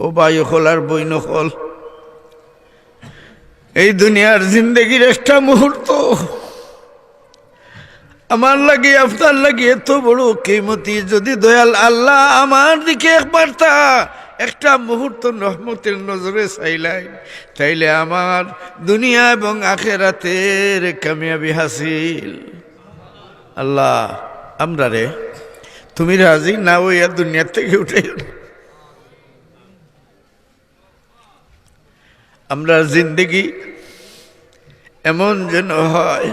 ও বায়ু হল আর বইন হল। এই দুনিয়ার জিন্দগির একটা মুহূর্ত। আমার লাগে, আপনার লাগে এত বড় কেমতি। যদি দয়াল আল্লাহ আমার দিকে একবার তা একটা মুহূর্ত রহমতের নজরে চাইলাই, তাইলে আমার দুনিয়া এবং আখেরাতের কামিয়াবি হাসিল। আল্লাহ, আমরা রে, তুমি রাজি না ওই দুনিয়ার থেকে উঠে আমরা জিন্দগি এমন যেন হয়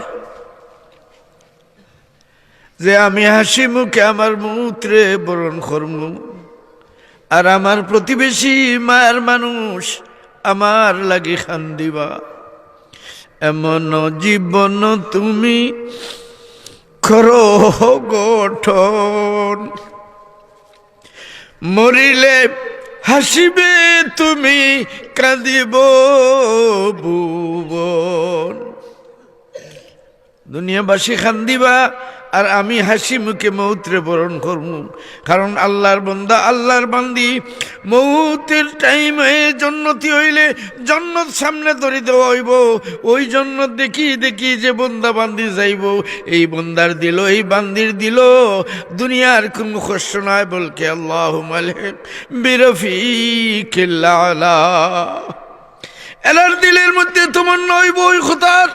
যে আমি হাসি মুখে আমার মূত্রে বরণ করম, আর আমার প্রতিবেশী মায়ের মানুষ আমার লাগি খান দিবা। এমন জীবন তুমি করো গঠন। মরিলে হাসিবে তুমি কাঁদিব দুনিয়াবাসী খান্দিবা আর আমি হাসি মুখে মৌত্রে বরণ করব। কারণ আল্লাহর বন্দা, আল্লাহর বান্দি। মৌতের টাইম জন্নতি হইলে জন্নত সামনে ধরে দেওয়া হইব। ওই জন্য দেখি দেখি যে বন্দা বান্দি যাইব। এই বন্দার দিল, এই বান্দির দিল। দুনিয়ার কোনো কষ্ট নয় বলকে আল্লাহ বিরফি কেল্লা এলার দিলের মধ্যে তোমার নয় বই খোতার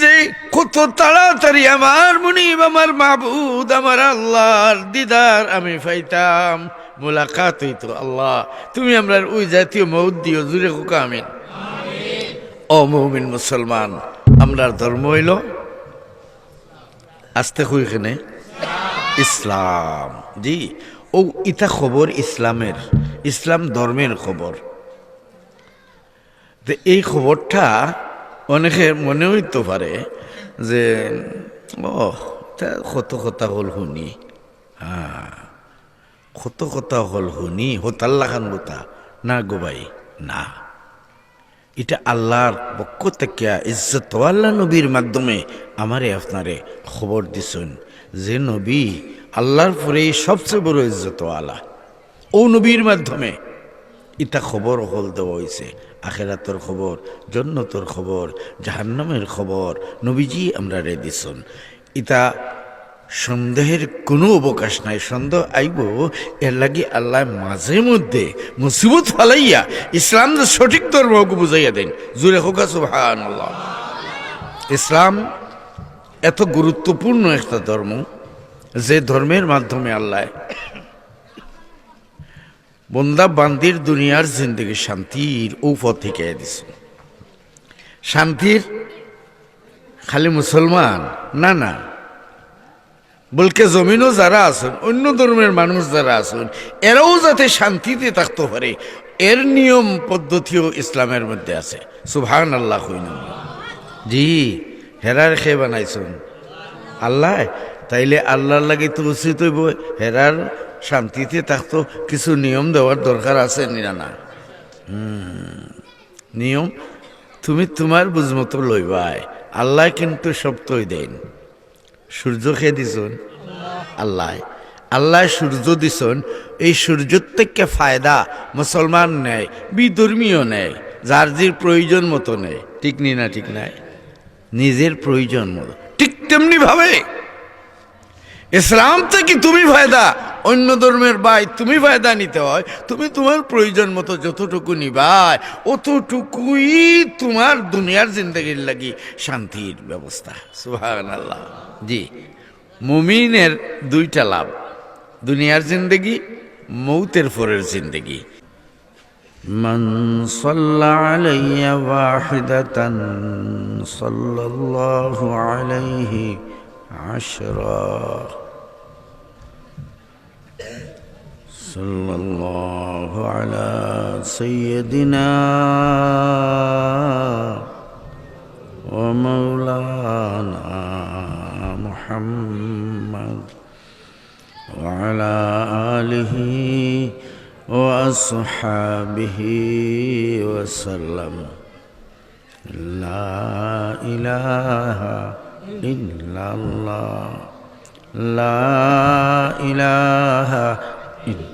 যে কত তাড়াতাড়ি আমার মুনিব, আমার মাহবুদ আমার আল্লাহর দিদার আমি পাইতাম মোলাকাত হইতো আল্লাহ, তুমি আমরা ওই জাতীয় মৌদ দিও, জুড়ে কোকা ও মৌমিন মুসলমান, আমরার ধর্ম হইল আসতে এখানে, ইসলাম। জি, ও ইতা খবর ইসলামের, ইসলাম ধর্মের খবর। এই খবরটা অনেকে মনে হইতে পারে যে, ও কত কথা হল শুনি। হ্যাঁ কত কথা হল শুনি হতাল্লা খান গোতা। না গো ভাই, না। এটা আল্লাহর পক্ষ থেকে ইজ্জত আল্লাহ নবীর মাধ্যমে আমারে আপনারে খবর দিছেন যে নবী আল্লাহর পরে সবচেয়ে বড় ইজ্জত আলা ও নবীর মাধ্যমে ইটা খবর হল দেওয়া হয়েছে আখেরাতর খবর জন্নতর খবর, জাহান্নামের খবর, নবীজি আমরা রে দিছন ইটা সন্দেহের কোনো অবকাশ নাই, সন্দেহ আইব, এর লাগি আল্লাহ মাঝে মধ্যে মুসিবত ফালাইয়া ইসলাম যে সঠিক ধর্মকে বুঝাইয়া দেন। জুড়ে হোক সুহান ইসলাম এত গুরুত্বপূর্ণ একটা ধর্ম, যে ধর্মের মাধ্যমে আল্লাহ বন্দা বান্দির দুনিয়ার জিন্দগি শান্তির ঔপথ থেকে দিছে। শান্তির খালি মুসলমান? না না। বলকে জমিনও যারা আছেন, অন্য ধর্মের মানুষ যারা আছেন, এরাও যাতে শান্তিতে থাকতে পারে, এর নিয়ম পদ্ধতিও ইসলামের মধ্যে আছে। সুভান আল্লাহ। হইন জি, হেরার খেয়ে বানাইছেন। আল্লাহ, তাইলে আল্লাহর লাগে তো উচিত হইব হেরার শান্তিতে থাকতো, কিছু নিয়ম দেওয়ার দরকার আছে না না নিয়ম তুমি তোমার বুঝমতো লইবাই। আল্লাহ কিন্তু সপ্তই দেন। সূর্য খেয়ে দিছন? আল্লাহ। আল্লাহ সূর্য দিছন। এই সূর্যর থেকে ফায়দা মুসলমান নেয় বিধর্মীয় নেয়, যার যে প্রয়োজন মতো নেয়। ঠিক নি না ঠিক নাই? নিজের প্রয়োজন মতো। ঠিক তেমনি ভাবে ইসলাম থেকে তুমি ফায়দা অন্য ধর্মের ভাই তুমি ফায়দা নিতে হয় তুমি তোমার প্রয়োজন মতো যতটুকু নিবাই অতটুকুই তোমার দুনিয়ার জিন্দগির লাগি শান্তির ব্যবস্থা সুহান আল্লাহ জি মুমিনের দুইটা লাভ দুনিয়ার জিন্দগি মৌতের পরের জিন্দগি من صلى علي واحدة صلى الله عليه عشرا صلى الله على سيدنا ومولانا محمد وعلى آله وأصحابه وسلم. لا إله إلا الله. لا إله إلا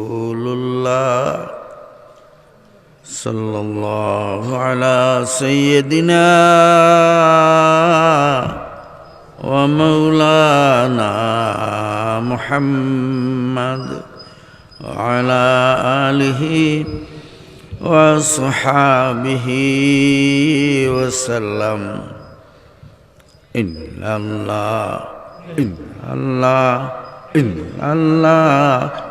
الله صلى الله على سيدنا ومولانا محمد وعلى آله وصحابه وسلم إلا الله إلا الله إلا الله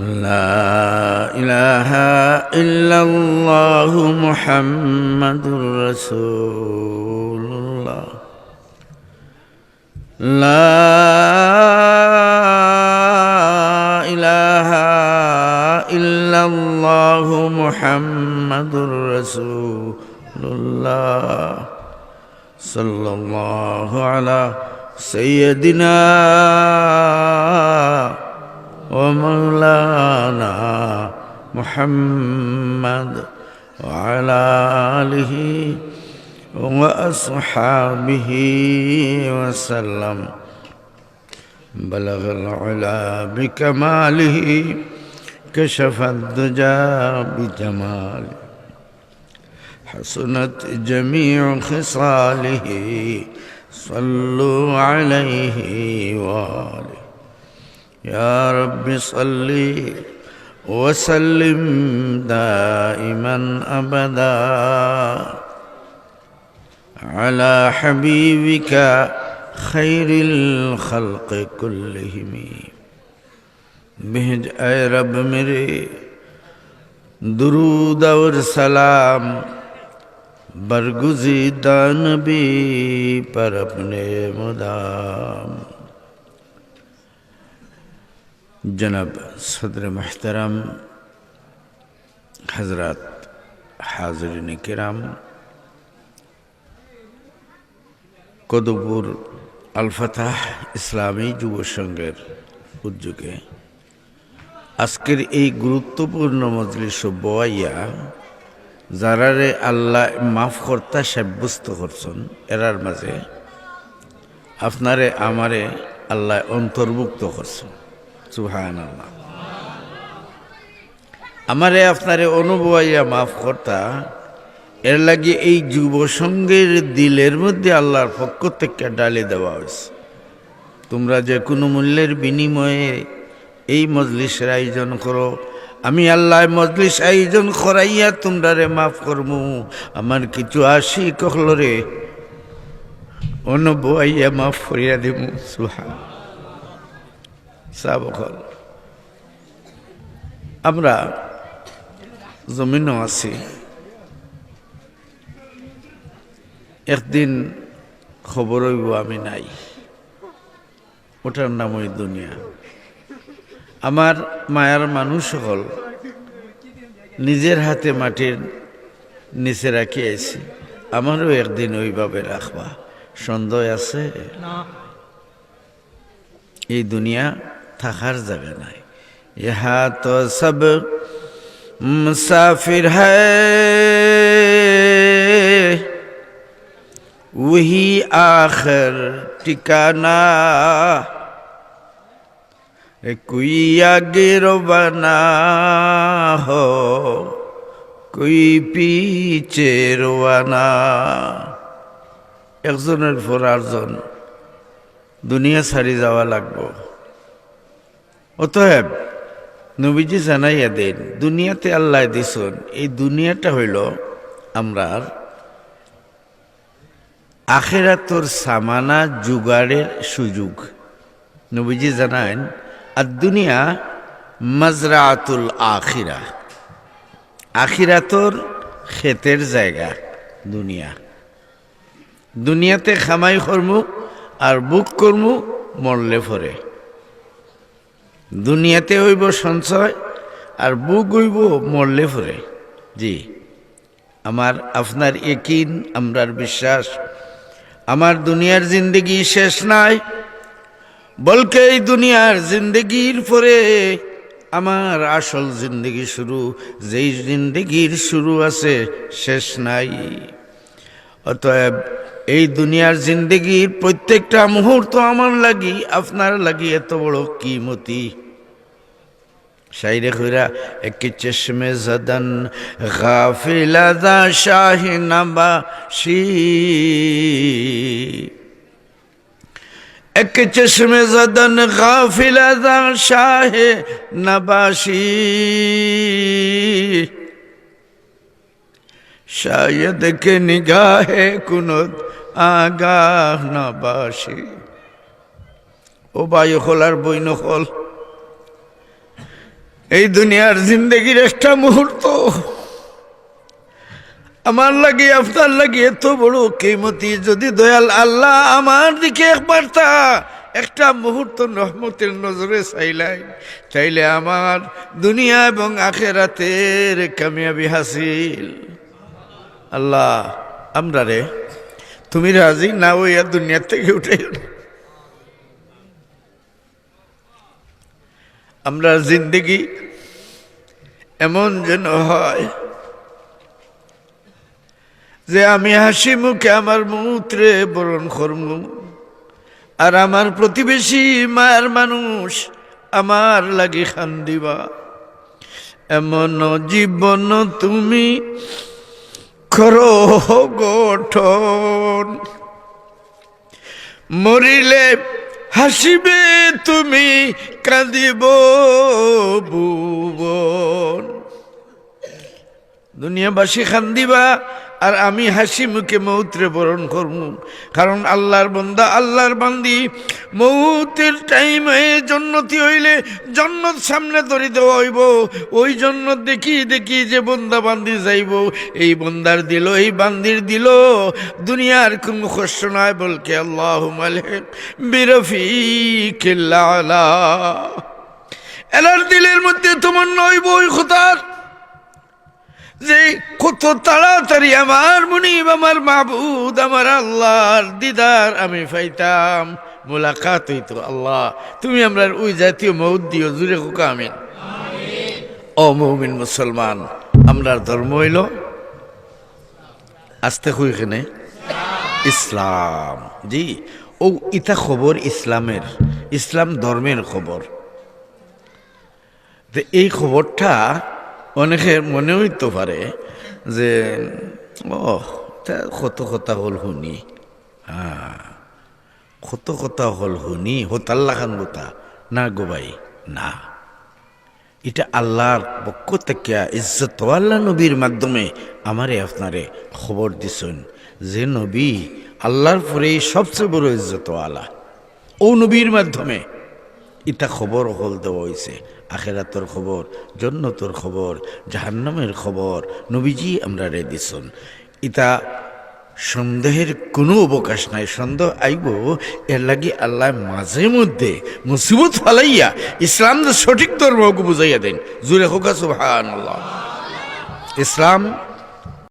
لا إله إلا الله محمد رسول الله. لا إله إلا الله محمد رسول الله. صلى الله على سيدنا ومولانا محمد وعلى آله وأصحابه وسلم. بلغ العلا بكماله كشف الدجى بجماله. حسنت جميع خصاله صلوا عليه وآله. يا رب صل وسلم دائما أبدا على حبيبك خير الخلق كلهم بھیج اے رب میرے درود اور سلام برگزیدہ نبی پر اپنے مدام জনাব সদর মোহতারাম হজরত হাজরিন কিরাম কদপুর আলফাতাহ ইসলামী যুব সংঘের উদ্যোগে আজকের এই গুরুত্বপূর্ণ মজলিস বয়াইয়া যারারে আল্লাহ মাফ কর্তা সাব্যস্ত করছেন, এরার মাঝে আপনারে আমারে আল্লাহ অন্তর্ভুক্ত করছেন। আমারে আপনারে অনুভবাইয়া মাফ কর্তা, এর লাগে এই যুব সঙ্গের দিলের মধ্যে আল্লাহর পক্ষ থেকে ডালে দেওয়া হয়েছে। তোমরা যে কোনো মূল্যের বিনিময়ে এই মজলিসের আয়োজন করো। আমি আল্লাহ মজলিস আয়োজন করাইয়া তোমরা রে মাফ করমু। আমার কিছু আসি কহলরে অনুভবাইয়া মাফ করিয়া দিমু সুহা সাবকল আমরা জমিনও আছি। একদিন খবর হইব আমি নাই। ওটার নাম ওই দুনিয়া। আমার মায়ার মানুষ সকল নিজের হাতে মাটির নিচে রাখিয়েছি আমারও একদিন ওইভাবে রাখবা। সন্দেহ আছে? এই দুনিয়া থাকার জায়গা নাই। ইহা তো সব মুসাফির হহি আখর ঠিকানা। কুইয়া গিরবানা হো, কুই পিছে রোয়ানা একজনের পর আরজন দুনিয়া ছাড়ি যাওয়া লাগবো। অতএব নবীজি জানাইয়া দেন, দুনিয়াতে আল্লাহ দিছুন, এই দুনিয়াটা হইল আমরার আখেরাতর সামানা জুগাড়ের সুযোগ। নবীজি জানান আর দুনিয়া মাজরাতুল আখিরা। আখিরাতর ক্ষেতের জায়গা, দুনিয়া। দুনিয়াতে খামাই করমু আর বুক করমু, মরলে ফরে দুনিয়াতে হইব সঞ্চয় আর বুক হইব মরলে ফরে জি, আমার, আপনার একিন আমরার বিশ্বাস। আমার দুনিয়ার জিন্দগি শেষ নাই, বলকে এই দুনিয়ার জিন্দগির পরে আমার আসল জিন্দগি শুরু, যেই জিন্দগির শুরু আছে শেষ নাই। অতএব এই দুনিয়ার জিন্দগির প্রত্যেকটা মুহূর্ত আমার লাগি, আপনার লাগি এত বড় কিমতি। শাইরে খুরা এক চশমে জদন, গাফিলা দা শাহি নাবাশি এক চশমে জদন, গাফিলা দা শাহে নবাশি শায়দ কে নিগাহে কুনত আগাহ নবাসী। ও বায়ু খোলার বই নকল এই দুনিয়ার জিন্দগির একটা মুহূর্ত। আমার লাগে, আপনার লাগে এত বড় কেমতি। যদি দয়াল আল্লাহ আমার দিকে একবার তা একটা মুহূর্ত রহমতের নজরে চাইলাই, চাইলে আমার দুনিয়া এবং আখেরাতের কামিয়াবি হাসিল। আল্লাহ, আমরা রে, তুমি রাজি? না, ওই দুনিয়ার থেকে উঠে আমরা জিন্দগি এমন যেন হয় যে আমি হাসি মুখে আমার মূত্রে বরণ করম আর আমার প্রতিবেশী মায়ের মানুষ আমার লাগি খান দিবা। এমন জীবন তুমি করো গঠন। মরিলে হাসিবে তুমি কাঁদিব দুনিয়াবাসী কান্দিবা আর আমি হাসি মুখে মৌত্রে বরণ করব। কারণ আল্লাহর বন্দা, আল্লাহর বান্দি। মৌতের টাইমে জন্নতি হইলে জন্নত সামনে ধরি দেওয়া হইব। ওই জন্য দেখি দেখি যে বন্দা বান্দি যাইব। এই বন্দার দিল, এই বান্দির দিল। দুনিয়ার কোনো কষ্ট নয় বলকে আল্লাহ বিরফি কেল্লা এলার দিলের মধ্যে তোমার নয় বই খোতার যে কত তাড়াতাড়ি আমার মুনিব, আমার মাহবুদ আমার আল্লাহর দিদার আমি পাইতাম মোলাকাত হইতো আল্লাহ। তুমি আমরা ওই জাতীয় মৌদ দিও, জুড়ে হোকা, আমিন। ও মৌমিন মুসলমান, আমরার ধর্ম হইল আসতে এখানে। ইসলাম। জি, ও ইতা খবর ইসলামের, ইসলাম ধর্মের খবর। এই খবরটা অনেকে মনে হইতে পারে যে, ও কত কথা হল শুনি। হ্যাঁ কত কথা হল শুনি হতাল্লা খান গোতা। না গো ভাই, না। এটা আল্লাহর পক্ষ থেকে ইজ্জত আল্লাহ নবীর মাধ্যমে আমারে আপনারে খবর দিছেন যে নবী আল্লাহর পরে সবচেয়ে বড় ইজ্জত আলা ও নবীর মাধ্যমে ইটা খবর হল দেওয়া হয়েছে আখেরাতর খবর, জন্নতর খবর, জাহান্নামের খবর, নবীজি আমরা রে ইটা সন্দেহের কোনো অবকাশ নাই, সন্দেহ আইব, এর লাগি আল্লাহ মাঝে মধ্যে মুসিবত ফালাইয়া ইসলাম সঠিক ধর্মকে বুঝাইয়া দেন। জুড়ে হোক সুবহান ইসলাম